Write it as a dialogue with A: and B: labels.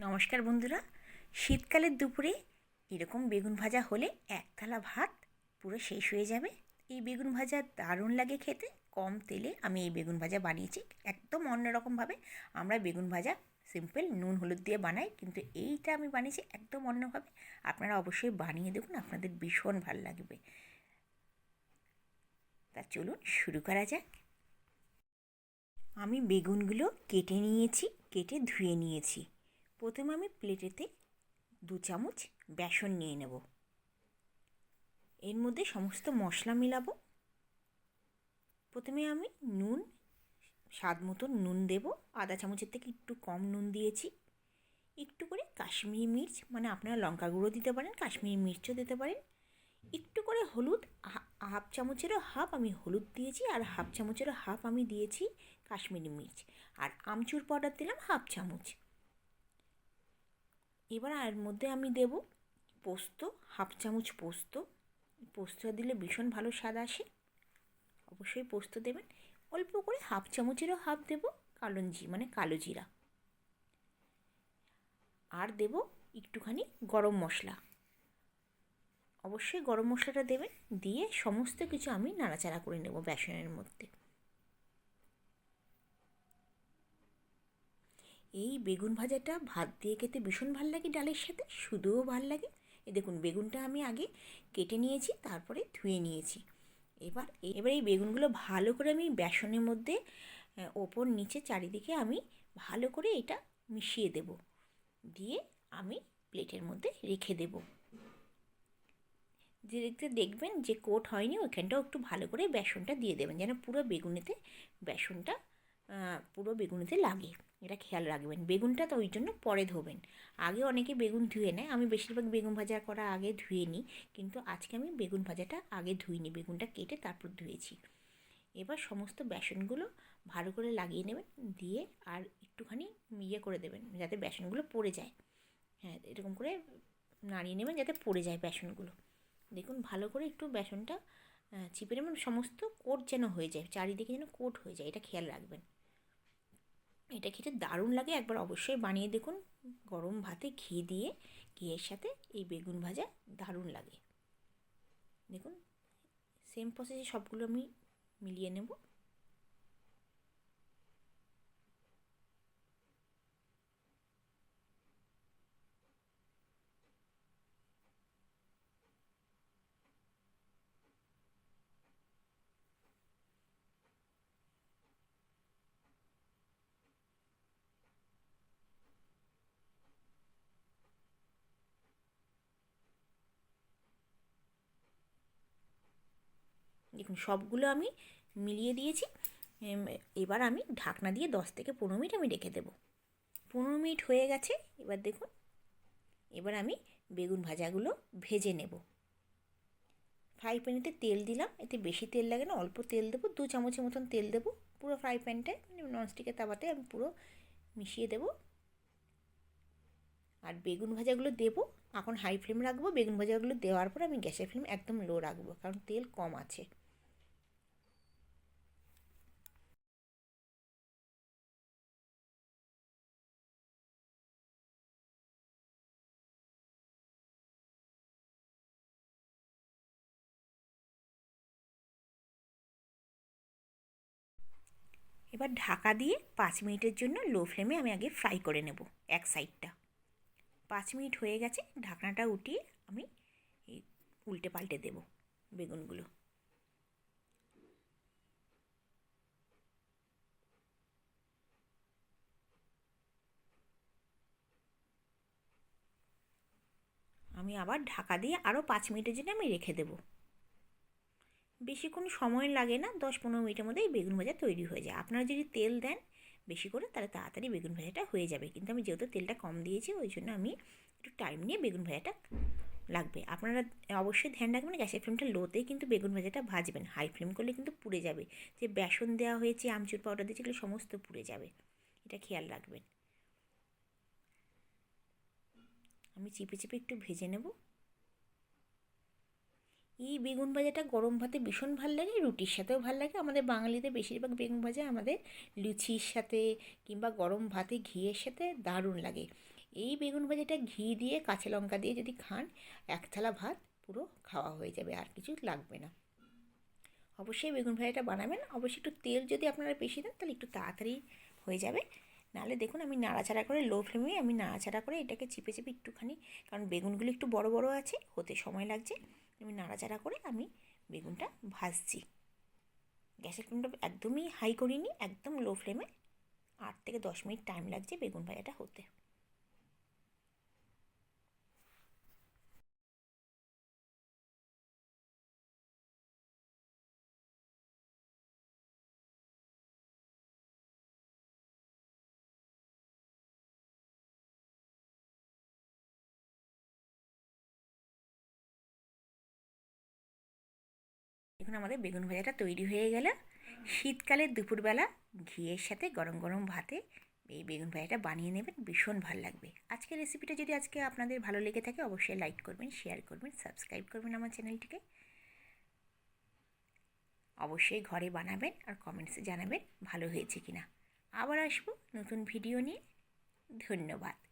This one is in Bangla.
A: নমস্কার বন্ধুরা। শীতকালের দুপুরে এরকম বেগুন ভাজা হলে এক থালা ভাত পুরো শেষ হয়ে যাবে। এই বেগুন ভাজা দারুণ লাগে খেতে। কম তেলে আমি এই বেগুন ভাজা বানিয়েছি। একদম অন্যরকমভাবে আমরা বেগুন ভাজা সিম্পল নুন, হলুদ দিয়ে বানাই, কিন্তু এইটা আমি বানিয়েছি একদম অন্যভাবে আপনারা অবশ্যই বানিয়ে দেখুন, আপনাদের ভীষণ ভালো লাগবে। তা চলুন শুরু করা যাক। আমি বেগুনগুলো কেটে নিয়েছি, কেটে ধুয়ে নিয়েছি। প্রথমে আমি প্লেটেতে দু চামচ বেসন নিয়ে নেব। এর মধ্যে সমস্ত মশলা মিলাবো। প্রথমে আমি নুন, স্বাদ মতো নুন দেব। আধা চামচের থেকে একটু কম নুন দিয়েছি। একটু করে কাশ্মীরি মির্চ মানে আপনারা লঙ্কা গুঁড়ো দিতে পারেন, কাশ্মীরি মির্চও দিতে পারেন। একটু করে হলুদ হাফ চামচেরও হাফ আমি হলুদ দিয়েছি আর হাফ চামচেরও হাফ আমি দিয়েছি কাশ্মীরি মির্চ। আর আমচুর পাউডার দিলাম হাফ চামচ। এবার আর মধ্যে আমি দেব পোস্ত, হাফ চামচ পোস্ত। পোস্ত দিলে ভীষণ ভালো স্বাদ আসে। অবশ্যই পোস্ত দেবেন। অল্প করে হাফ চামচেরও হাফ দেব কালঞ্জি মানে কালো জিরা। আর দেব একটুখানি গরম মশলা। অবশ্যই গরম মশলাটা দেবেন, দিয়ে সমস্ত কিছু আমি নাড়াচাড়া করে নেব বেসনের মধ্যে। এই বেগুন ভাজাটা ভাত দিয়ে খেতে ভীষণ ভালো লাগে ডালের সাথে, শুধুও ভালো লাগে। এ দেখুন, বেগুনটা আমি আগে কেটে নিয়েছি, তারপরে ধুয়ে নিয়েছি। এবার এবার এই বেগুনগুলো ভালো করে আমি বেসনের মধ্যে ওপর নিচে চারিদিকে আমি ভালো করে এটা মিশিয়ে দেব। দিয়ে আমি প্লেটের মধ্যে রেখে দেব। যে দেখতে দেখবেন যে কোট হয়নি, ওইখানটাও একটু ভালো করে বেসনটা দিয়ে দেবেন, যেন পুরো বেগুনেতে বেসনটা পুরো বেগুনেতে লাগে এটা খেয়াল রাখবেন। বেগুনটা তো ওই জন্য পরে ধোবেন। আগে অনেকে বেগুন ধুয়ে নেয়। আমি বেশিরভাগ বেগুন ভাজা করা আগে ধুয়ে নিই কিন্তু আজকে আমি বেগুন ভাজাটা আগে ধুইনি। বেগুনটা কেটে তারপর ধুয়েছি। এবার সমস্ত বেসনগুলো ভালো করে লাগিয়ে নেবেন, দিয়ে আর একটুখানি ইয়ে করে দেবেন, যাতে বেসনগুলো পড়ে যায়। হ্যাঁ এরকম করে নাড়িয়ে নেবেন যাতে পড়ে যায় বেসনগুলো। দেখুন, ভালো করে একটু বেসনটা চিপে নেবেন। সমস্ত কোট যেন হয়ে যায়, চারিদিকে যেন কোট হয়ে যায়, এটা খেয়াল রাখবেন। এটা খেতে দারুণ লাগে। একবার অবশ্যই বানিয়ে দেখুন। গরম ভাতে ঘি দিয়ে ঘিয়ের সাথে এই বেগুন ভাজা দারুণ লাগে। দেখুন সেম প্রসেসে সবগুলো আমি মিলিয়ে নেব। দেখুন, সবগুলো আমি মিলিয়ে দিয়েছি। এবার আমি ঢাকনা দিয়ে দশ থেকে পনেরো মিনিট আমি রেখে দেবো। পনেরো মিনিট হয়ে গেছে, এবার দেখুন, এবার আমি বেগুন ভাজাগুলো ভেজে নেব। ফ্রাই প্যানেতে তেল দিলাম, এতে বেশি তেল লাগে না, অল্প তেল দেবো, দু চামচের মতন তেল দেবো, পুরো ফ্রাই প্যানটায় মানে ননস্টিকের তাওয়াতে আমি পুরো মিশিয়ে দেবো। আর বেগুন ভাজাগুলো দেবো, এখন হাই ফ্লেম রাখব, বেগুন ভাজাগুলো দেওয়ার পর আমি গ্যাসের ফ্লেম একদম লো রাখব, কারণ তেল কম আছে। এবার ঢাকা দিয়ে পাঁচ মিনিটের জন্য লো ফ্লেমে আমি আগে ফ্রাই করে নেব এক সাইডটা। পাঁচ মিনিট হয়ে গেছে, ঢাকনাটা উঠিয়ে আমি এই উল্টে পাল্টে দেব বেগুনগুলো। আমি আবার ঢাকা দিয়ে আরও পাঁচ মিনিটের জন্য আমি রেখে দেবো। বেশিক্ষণ সময় লাগে না, দশ পনেরো মিনিটের মধ্যে এই বেগুন ভাজা তৈরি হয়ে যায়। আপনারা যদি তেল দেন বেশি করে, তাহলে তাড়াতাড়ি বেগুন ভাজাটা হয়ে যাবে। কিন্তু আমি যেহেতু তেলটা কম দিয়েছি, ওই জন্য আমি একটু টাইম নিয়ে বেগুন ভাজাটা লাগবে। আপনারা অবশ্যই ধ্যান রাখবেন, গ্যাসের ফ্লেমটা লোতেই কিন্তু বেগুন ভাজাটা ভাজবেন। হাই ফ্লেম করলে কিন্তু পুড়ে যাবে। যে বেসন দেওয়া হয়েছে, আমচুর পাউডার দিয়েছে, এগুলো সমস্ত পুড়ে যাবে। এটা খেয়াল রাখবেন। আমি চিপে চিপে একটু ভেজে নেব। এই বেগুন ভাজাটা গরম ভাতে ভীষণ ভালো লাগে, রুটির সাথেও ভালো লাগে। আমাদের বাঙালিদের বেশিরভাগ বেগুন ভাজা আমাদের লুচির সাথে কিংবা গরম ভাতে ঘিয়ের সাথে দারুণ লাগে। এই বেগুন ভাজাটা ঘি দিয়ে কাঁচা লঙ্কা দিয়ে যদি খান, এক থালা ভাত পুরো খাওয়া হয়ে যাবে, আর কিছু লাগবে না। অবশ্যই বেগুন ভাজাটা বানাবেন। অবশ্যই একটু তেল যদি আপনারা বেশি দেন, তাহলে একটু তাড়াতাড়ি হয়ে যাবে। নাহলে দেখুন আমি নাড়াচাড়া করে, লো ফ্লেমে আমি নাড়াচাড়া করে এটাকে চিপে চিপে একটুখানি, কারণ বেগুনগুলো একটু বড় বড় আছে, হতে সময় লাগছে। আমি নাড়াচাড়া করে আমি বেগুনটা ভাজছি। গ্যাসের ফ্লেমটা একদমই হাই করিনি, একদম লো ফ্লেমে আট থেকে দশ মিনিট টাইম লাগছে বেগুন ভাজাটা হতে। এখন আমাদের বেগুন ভাজাটা তৈরি হয়ে গেল। শীতকালের দুপুরবেলা ঘিয়ের সাথে গরম গরম ভাতে এই বেগুন ভাজাটা বানিয়ে নেবেন, ভীষণ ভালো লাগবে। আজকের রেসিপিটা যদি আজকে আপনাদের ভালো লেগে থাকে, অবশ্যই লাইক করবেন শেয়ার করবেন সাবস্ক্রাইব করবেন আমার চ্যানেলটিকে অবশ্যই ঘরে বানাবেন আর কমেন্টসে জানাবেন ভালো হয়েছে কিনা। আবার আসব নতুন ভিডিও নিয়ে। ধন্যবাদ।